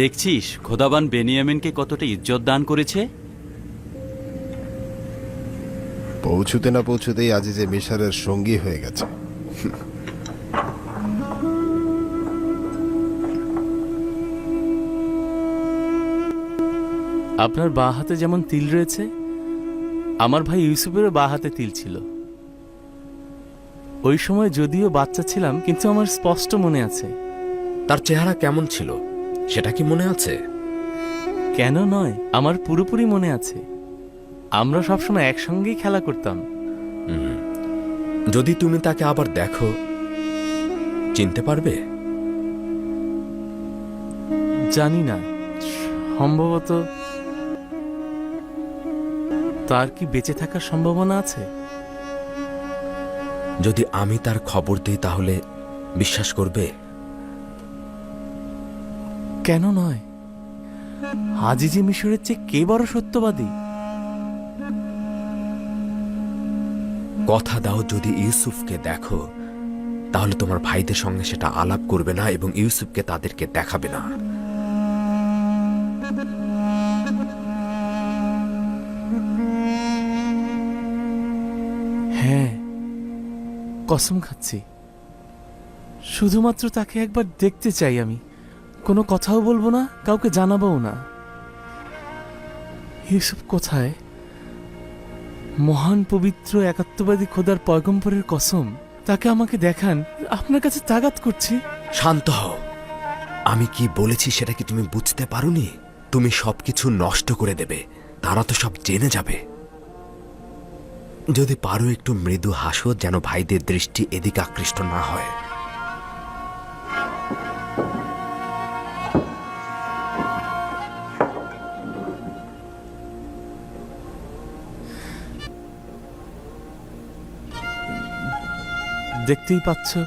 দেখছিস খোদাবান বেনিয়ামিনকে কতটা ইজ্জত দান করেছে? পৌঁছুতে না পৌঁছুতেই আজিজে মিশরের সঙ্গী হয়ে গেছে। আপনার বাঁ হাতে যেমন তিল রয়েছে আমার ভাই ইউসুফেরও বাঁ হাতে তিল ছিল। ওই সময় যদিও বাচ্চা ছিলাম কিন্তু আমার স্পষ্ট মনে আছে তার চেহারা কেমন ছিল? সেটা কি মনে আছে? কেন নয় আমার পুরোপুরি মনে আছে। আমরা সবসময় একসঙ্গেই খেলা করতাম। যদি তুমি তাকে আবার দেখো চিনতে পারবে? জানি না। সম্ভবত তার কি বেঁচে থাকার সম্ভাবনা আছে? যদি আমি তার খবর দিই তাহলে বিশ্বাস করবে? কেন নয়? হাজিজি মিশরের চেয়ে কে বড় সত্যবাদী? কথা দাও যদি ইউসুফকে দেখো তাহলে তোমার ভাইদের সঙ্গে সেটা আলাপ করবে না এবং ইউসুফকে তাদেরকে দেখাবে না। হ্যাঁ কসম খাচ্ছি। শুধুমাত্র তাকে একবার দেখতে চাই আমি। কোনো কথাও বলব না, কাউকে জানাবও না। ইউসুফ কোথায় মহান পবিত্র একাত্মবাদী খোদার পয়গম্বরের কসম, তাকে আমাকে দেখান, আপনার কাছে তাগাত করছি। শান্ত হও। আমি কি বলেছি সেটা কি তুমি বুঝতে পারোনি? তুমি সবকিছু নষ্ট করে দেবে, তারা তো সব জেনে যাবে। যদি পারো একটু মৃদু হাসো, যেন ভাইদের দৃষ্টি এদিকে আকৃষ্ট না হয়। দেখতেই পাচ্ছ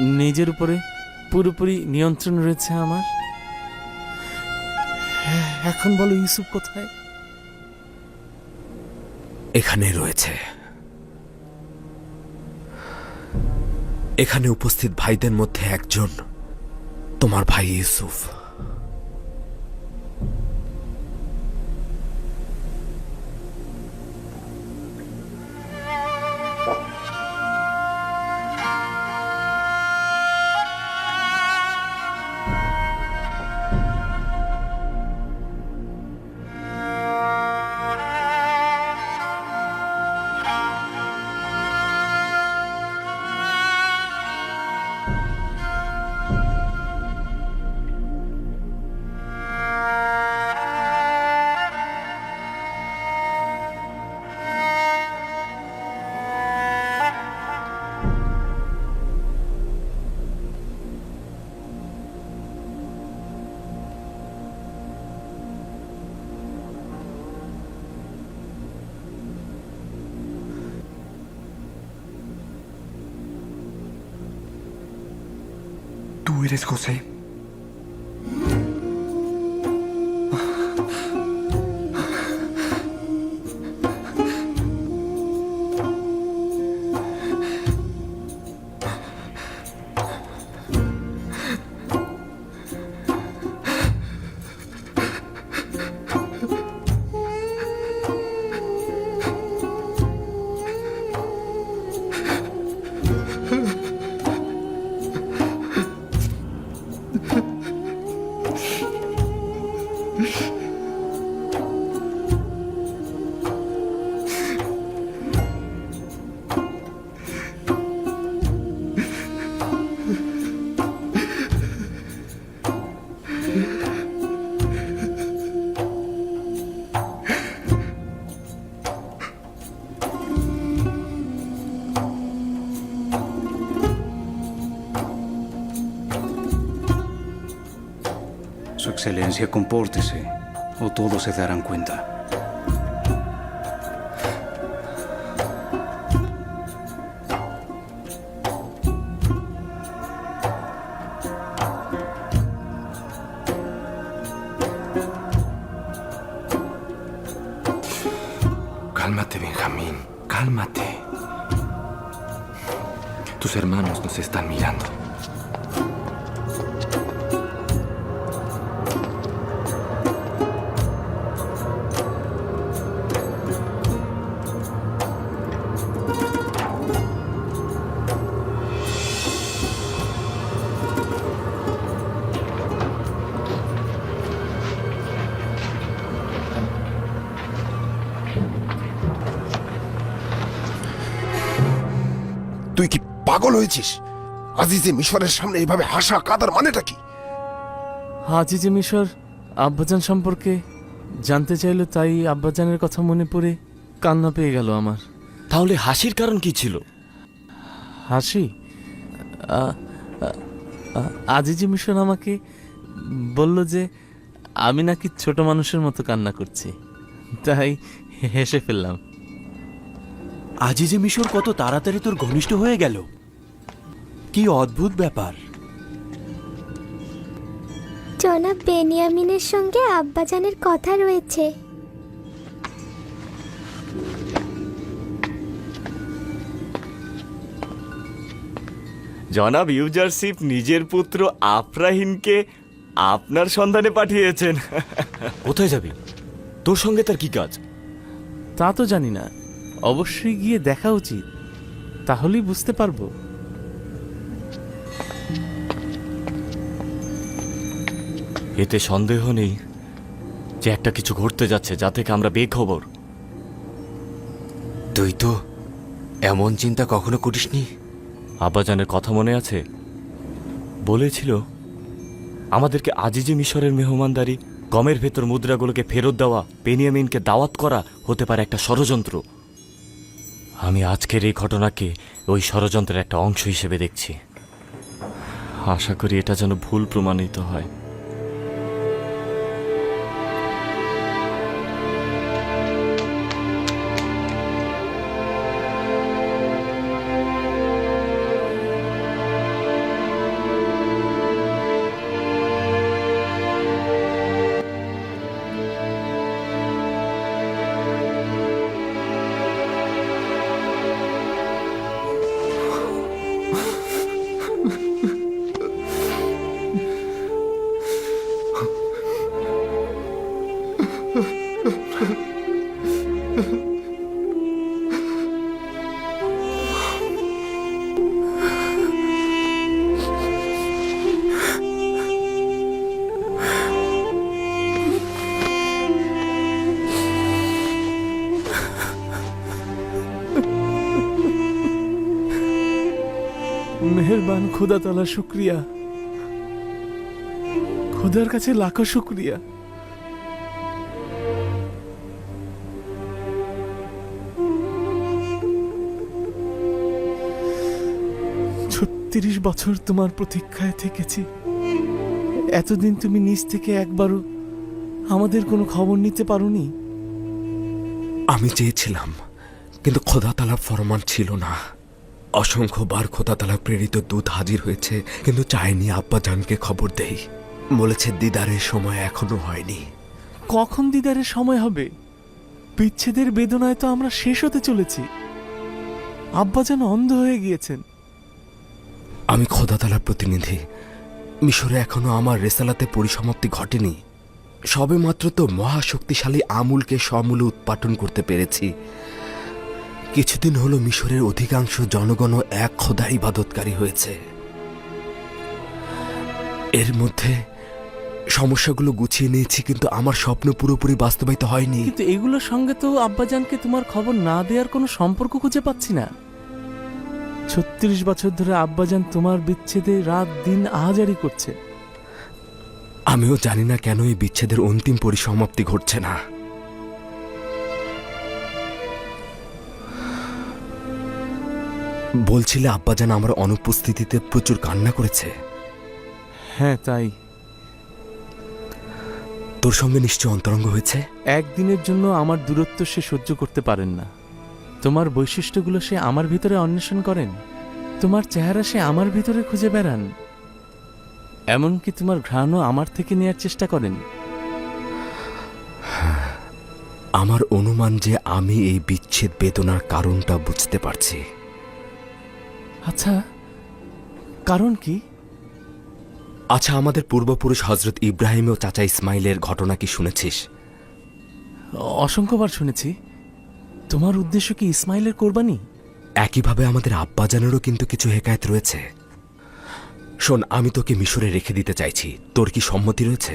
নিজের উপরে পুরোপুরি নিয়ন্ত্রণ রয়েছে আমার। হ্যাঁ, এখন বলো ইউসুফ কোথায়? এখানে রয়েছে। এখানে উপস্থিত ভাইদের মধ্যে একজন তোমার ভাই Yusuf. Eres José. Excelencia, compórtese o todos se darán cuenta. Cálmate, Benjamín, cálmate. Tus hermanos nos están mirando. পাগল হয়েছিস? আজিজে মিশরের সামনে এইভাবে হাসা কাদার মানেটা কি? আজিজে মিশর আব্বাজান সম্পর্কে জানতে চাইলো তাই আব্বাজানের কথা মনে পড়ে কান্না পেয়ে গেল আমার। তাহলে হাসির কারণ কি ছিল? হাসি? আজিজে মিশর আমাকে বলল যে আমি নাকি ছোট মানুষের মতো কান্না করছি। তাই হেসে ফেললাম। আজিজে মিশর কত তাড়াতাড়ি তোর ঘনিষ্ঠ হয়ে গেল? কি অদ্ভুত ব্যাপার। জনাব বেনিয়ামিনের সঙ্গে আব্বাজানের কথা রয়েছে। জনাব ইউজারশিপ নিজের পুত্র আফরাহিনকে আপনার সন্ধানে পাঠিয়েছেন। কোথায় যাবি? তোর সঙ্গে তার কি কাজ? তা তো জানি না। অবশ্যই গিয়ে দেখা উচিত। তাহলেই বুঝতে পারব। এতে সন্দেহ নেই যে একটা কিছু ঘটতে যাচ্ছে যা থেকে আমরা বেখবর। তুই তো এমন চিন্তা কখনো করিসনি? আব্বাজানের কথা মনে আছে? বলেছিল আমাদেরকে আজিজি মিশরের মেহমানদারি গমের ভেতর মুদ্রাগুলোকে ফেরত দেওয়া বেনিয়ামিনকে দাওয়াত করা হতে পারে একটা ষড়যন্ত্র। আমি আজকের এই ঘটনাকে ওই ষড়যন্ত্রের একটা অংশ হিসেবে দেখছি। আশা করি এটা যেন ভুল প্রমাণিত হয়। খোদা তালা শুক্রিয়া। খোদার কাছে লাখো শুক্রিয়া। ছত্রিশ বছর তোমার প্রতীক্ষায় থেকেছি। এতদিন তুমি নিজ থেকে একবারও আমাদের কোনো খবর নিতে পারোনি। আমি চেয়েছিলাম, কিন্তু খোদাতালা ফরমান ছিল না। অসংখ্যবার খোদাতালা প্রেরিত দূত হাজির হয়েছে কিন্তু চাইনি আব্বা জানকে খবর দেই। বলেছে দিদারের সময় এখনও হয়নি। কখন দিদারের সময় হবে? বিচ্ছেদের বেদনায় তো আমরা শেষ হতে চলেছি। আব্বা যেন অন্ধ হয়ে গিয়েছেন। আমি খোদাতালার প্রতিনিধি। মিশরে এখনও আমার রেসালাতে পরিসমাপ্তি ঘটেনি। সবে মাত্র তো মহাশক্তিশালী আমুলকে সমূলে উৎপাটন করতে পেরেছি। কিছুদিন হলো মিশরের অধিকাংশ জনগণ এক খোদার ইবাদতকারী হয়েছে। এর মধ্যে সমস্যাগুলো গুছিয়ে নিয়েছি কিন্তু আমার স্বপ্ন পুরোপুরি বাস্তবায়িত হয়নি। কিন্তু এগুলোর সঙ্গে তো আব্বাজানকে তোমার খবর না দেওয়ার কোনো সম্পর্ক খুঁজে পাচ্ছি না। ছত্রিশ বছর ধরে আব্বাজান তোমার বিচ্ছেদে রাত দিন আহাজারি করছে। আমিও জানি না কেন এই বিচ্ছেদের অন্তিম পরিসমাপ্তি ঘটছে না। বলছিলে আব্বাজান আমার অনুপস্থিতিতে প্রচুর কান্না করেছে। হ্যাঁ তাই। তোর সঙ্গে নিশ্চয় অন্তরঙ্গ হয়েছে? একদিনের জন্য আমার দূরত্ব সে সহ্য করতে পারেন না। তোমার বৈশিষ্ট্যগুলো সে আমার ভিতরে অন্বেষণ করেন। তোমার চেহারা সে আমার ভিতরে খুঁজে বেড়ান। এমনকি তোমার ঘ্রাণও আমার থেকে নেয়ার চেষ্টা করেন। আমার অনুমান যে আমি এই বিচ্ছেদ বেদনার কারণটা বুঝতে পারছি। আচ্ছা কারণ কি? আচ্ছা আমাদের পূর্বপুরুষ হজরত ইব্রাহিম ও চাচা ইসমাইলের ঘটনা কি শুনেছিস? অসংখ্যবার শুনেছি। তোমার উদ্দেশ্য কি ইসমাইলের কোরবানি? একইভাবে আমাদের আব্বাজানেরও কিন্তু কিছু হেকায়ত রয়েছে। শোন আমি তোকে মিশরে রেখে দিতে চাইছি। তোর কি সম্মতি রয়েছে?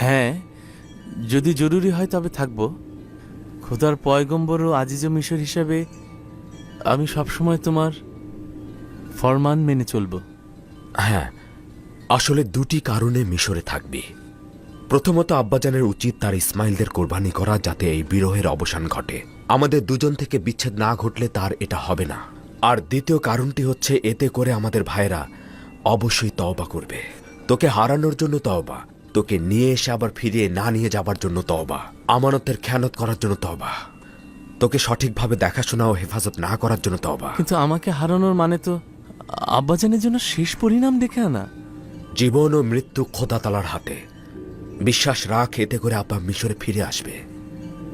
হ্যাঁ যদি জরুরি হয় তবে থাকব। খোদার পয়গম্বর ও আজিজ মিশর হিসাবে আমি সবসময় তোমার ফরমান মেনে চলব। হ্যাঁ আসলে দুটি কারণে মিশরে থাকবি। প্রথমত আব্বাজানের উচিত তার ইসমাইলদের কোরবানি করা যাতে এই বিরহের অবসান ঘটে। আমাদের দুজন থেকে বিচ্ছেদ না ঘটলে তার এটা হবে না। আর দ্বিতীয় কারণটি হচ্ছে এতে করে আমাদের ভাইরা অবশ্যই তওবা করবে। তোকে হারানোর জন্য তওবা। তোকে নিয়ে এসে আবার ফিরিয়ে না নিয়ে যাবার জন্য তওবা। আমানতের খেয়ানত করার জন্য তওবা। তোকে সঠিকভাবে দেখাশোনা ও হেফাজত না করার জন্য তওবা। কিন্তু আমাকে হারানোর মানে তো আব্বাজানের জন্য শেষ পরিণাম দেখে আনা। জীবন ও মৃত্যু খোদা তালার হাতে। বিশ্বাস রাখ এতে করে আপা মিশরে ফিরে আসবে।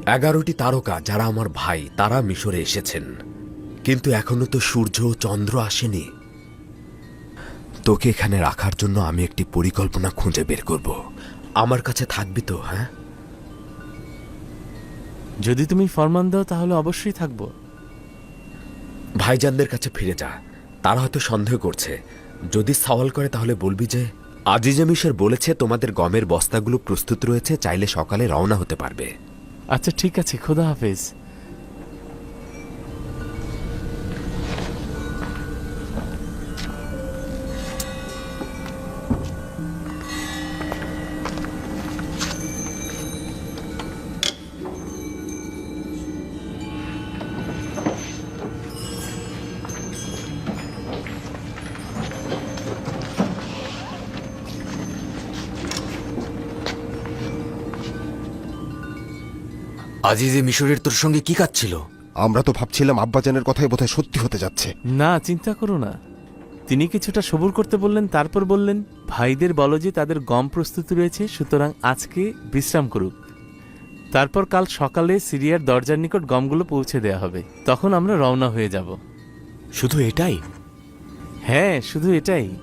এগারোটি তারকা যারা আমার ভাই তারা মিশরে এসেছেন। কিন্তু এখনও তো সূর্য ও চন্দ্র আসেনি। তোকে এখানে রাখার জন্য আমি একটি পরিকল্পনা খুঁজে বের করব। আমার কাছে থাকবি তো হ্যাঁ? যদি তুমি ফরমান দাও তাহলে অবশ্যই থাকব। ভাইজানদের কাছে ফিরে যা। তারা হয়তো সন্দেহ করছে। যদি সওয়াল করে তাহলে বলবি যে আজিজে মিশর বলেছে তোমাদের গমের বস্তাগুলো প্রস্তুত রয়েছে চাইলে সকালে রওনা হতে পারবে। আচ্ছা ঠিক আছে খোদা হাফেজ। আজিজে মিশরের তোর সঙ্গে কি কাজ ছিল? আমরা তো ভাবছিলাম আব্বাজানের কথাই বোধহয় সত্যি হতে যাচ্ছে। না চিন্তা করো না। তিনি কিছুটা সবুর করতে বললেন তারপর বললেন ভাইদের বলো যে তাদের গম প্রস্তুত রয়েছে সুতরাং আজকে বিশ্রাম করুক। তারপর কাল সকালে সিরিয়ার দরজার নিকট গমগুলো পৌঁছে দেয়া হবে। তখন আমরা রওনা হয়ে যাব। শুধু এটাই? হ্যাঁ শুধু এটাই।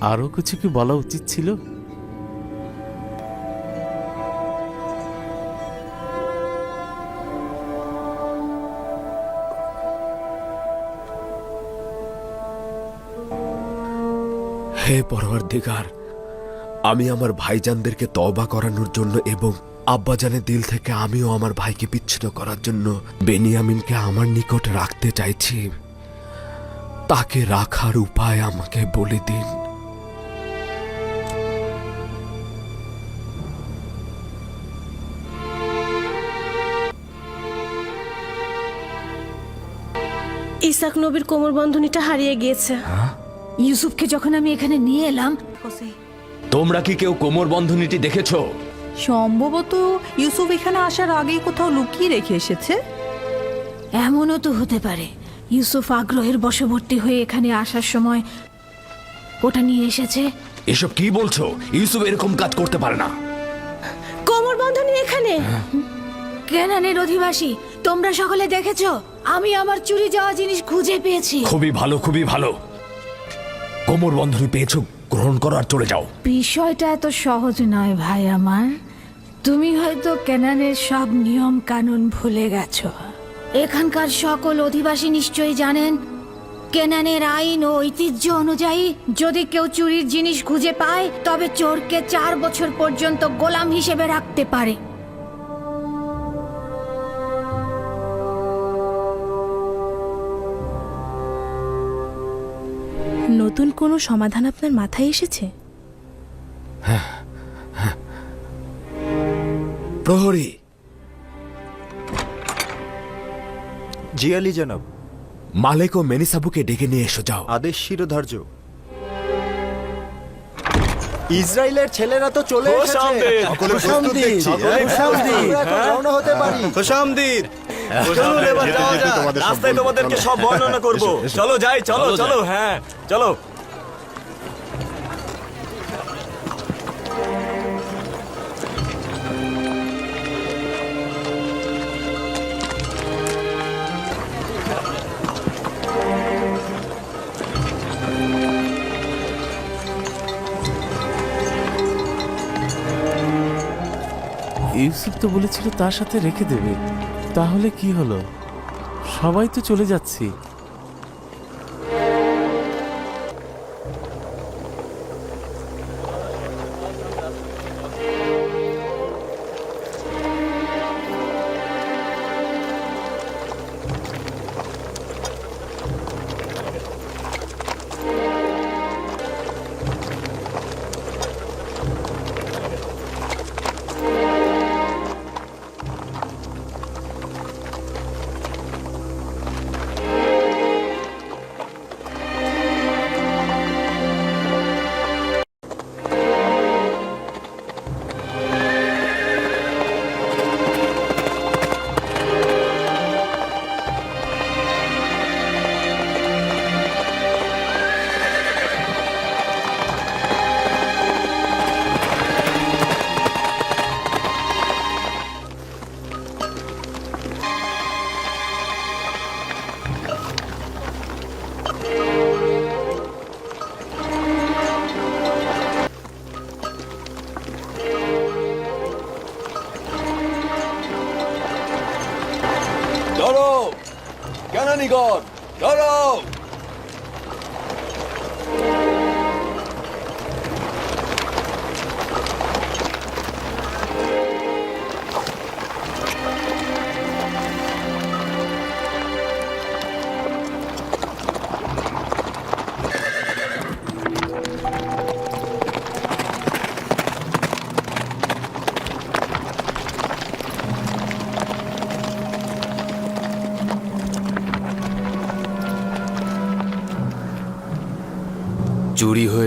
আরও কিছু কি বলা উচিত ছিল? হে পরওয়ার দিগার আমি আমার ভাইজানদেরকে তওবা করানোর জন্য এবং আব্বাজানের দিল থেকে আমিও আমার ভাইকে বিচ্ছিন্ন করার জন্য বেনিয়ামিনকে আমার নিকট রাখতে চাইছি। তাকে রাখার উপায় আমাকে বলে দিন। ইসাক নবীর কোমর বন্ধনীটা হারিয়ে গিয়েছে। ইউসুফকে যখন আমি এখানে নিয়ে এলাম তোমরা কি কেউ কোমর বন্ধনীটি দেখেছ? সম্ভবত ইউসুফ এখানে আসার আগেই কোথাও লুকিয়ে রেখে এসেছে। এমনও তো হতে পারে। ইউসুফ আগ্রহের বশবর্তী হয়ে এখানে আসার সময় ওটা নিয়ে এসেছে। এসব কি বলছো? ইউসুফ এরকম কাজ করতে পারে না। কোমর বন্ধনী এখানে? কেনানের অধিবাসী? তোমরা সকলে দেখেছ? আমি আমার চুরি যাওয়া জিনিস খুঁজে পেয়েছি। খুবই ভালো খুবই ভালো। কোমর বন্ধনী পেয়েছ, গ্রহণ করো আর চলে যাও। বিষয়টা এত সহজ নয় ভাই আমার। তুমি হয়তো কেনানের সব নিয়ম কানুন ভুলে গেছো। এখানকার সকল অধিবাসী নিশ্চয়ই জানেন, কেনানের আইন ও ঐতিহ্য অনুযায়ী যদি কেউ চুরির জিনিস খুঁজে পায়, তবে চোরকে চার বছর পর্যন্ত গোলাম হিসেবে রাখতে পারে। কোনো সমাধান আপনার মাথায় এসেছে? প্রহরী। জি আলী জনাব মালেক ও মেনিসাবুকে ডেকে নিয়ে এসো যাও। আদেশ শিরোধার্য। ইসরায়েলের ছেলেরা তো চলে এসেছে। হ্যাঁ? রওনা হতে পারি। রাস্তায় তোমাদেরকে সব বর্ণনা করব। চলো যাই চলো চলো হ্যাঁ চলো। ইউসুফ তো বলেছিল তার সাথে রেখে দেবে। তাহলে কি হলো? সবাই তো চলে যাচ্ছি।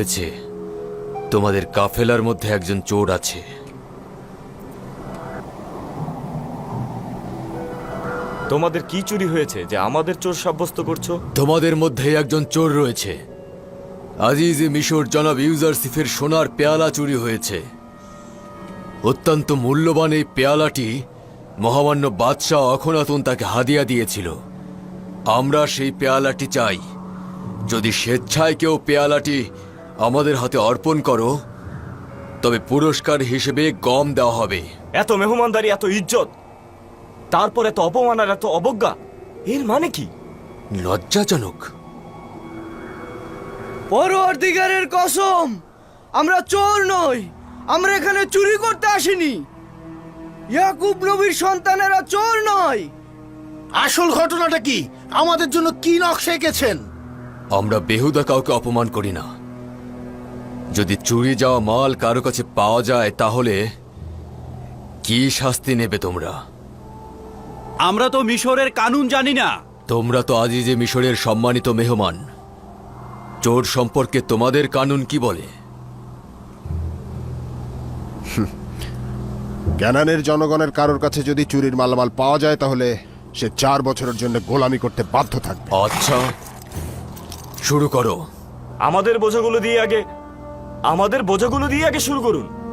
হয়েছে তোমাদের কাফেলার মধ্যে একজন চোর আছে। তোমাদের কি চুরি হয়েছে যে আমাদের চোর সাব্যস্ত করছ? তোমাদের মধ্যে একজন চোর রয়েছে। আজিজ মিশর জনাব ইউজারসিফের সোনার পেয়ালা চুরি হয়েছে। অত্যন্ত মূল্যবান এই পেয়ালাটি মহামান্য বাদশাহ অখনাতুন তাকে হাদিয়া দিয়েছিল। আমরা সেই পেয়ালাটি চাই। যদি স্বেচ্ছায় কেউ পেয়ালাটি আমাদের হাতে অর্পণ করো তবে পুরস্কার হিসেবে গম দেওয়া হবে। এত মেহমানদারি এত ইজ্জত তারপর এত অপমান আর এত অবজ্ঞা এর মানে কি? লজ্জাজনক। পরোয়ার দিগারের কসম আমরা চোর নই আমরা এখানে চুরি করতে আসিনি। ইয়াকুব নবীর সন্তানেরা চোর নয়। আসল ঘটনাটা কি? আমাদের জন্য কি নকশা এঁকেছেন? আমরা বেহুদা কাউকে অপমান করি না। যদি চুরি যাওয়া মাল কারও কাছে পাওয়া যায় তাহলে কি শাস্তি নেবে তোমরা? আমরা তো মিশরের কানুন জানি না। তোমরা তো আজই আজিজে মিশরের সম্মানিত মেহমান। চোর সম্পর্কে তোমাদের কানুন কি বলে? ক্যানানের জনগণের কারোর কাছে যদি চুরির মালামাল পাওয়া যায় তাহলে সে চার বছরের জন্য গোলামি করতে বাধ্য থাকবে। আচ্ছা শুরু করো। আমাদের বোঝাগুলো দিয়ে আগে আমাদের বোঝাগুলো দিয়ে আগে শুরু করুন।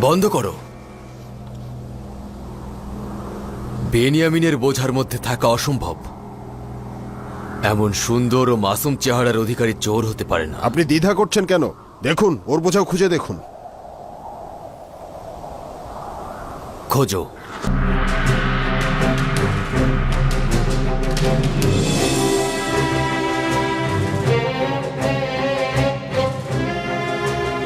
বন্ধ করো। বেনিয়ামিনের বোঝার মধ্যে থাকা অসম্ভব। এমন সুন্দর ও মাসুম চেহারার অধিকারী চোর হতে পারে না। আপনি দ্বিধা করছেন কেন? দেখুন ওর বোঝাও খুঁজে দেখুন। খোঁজো।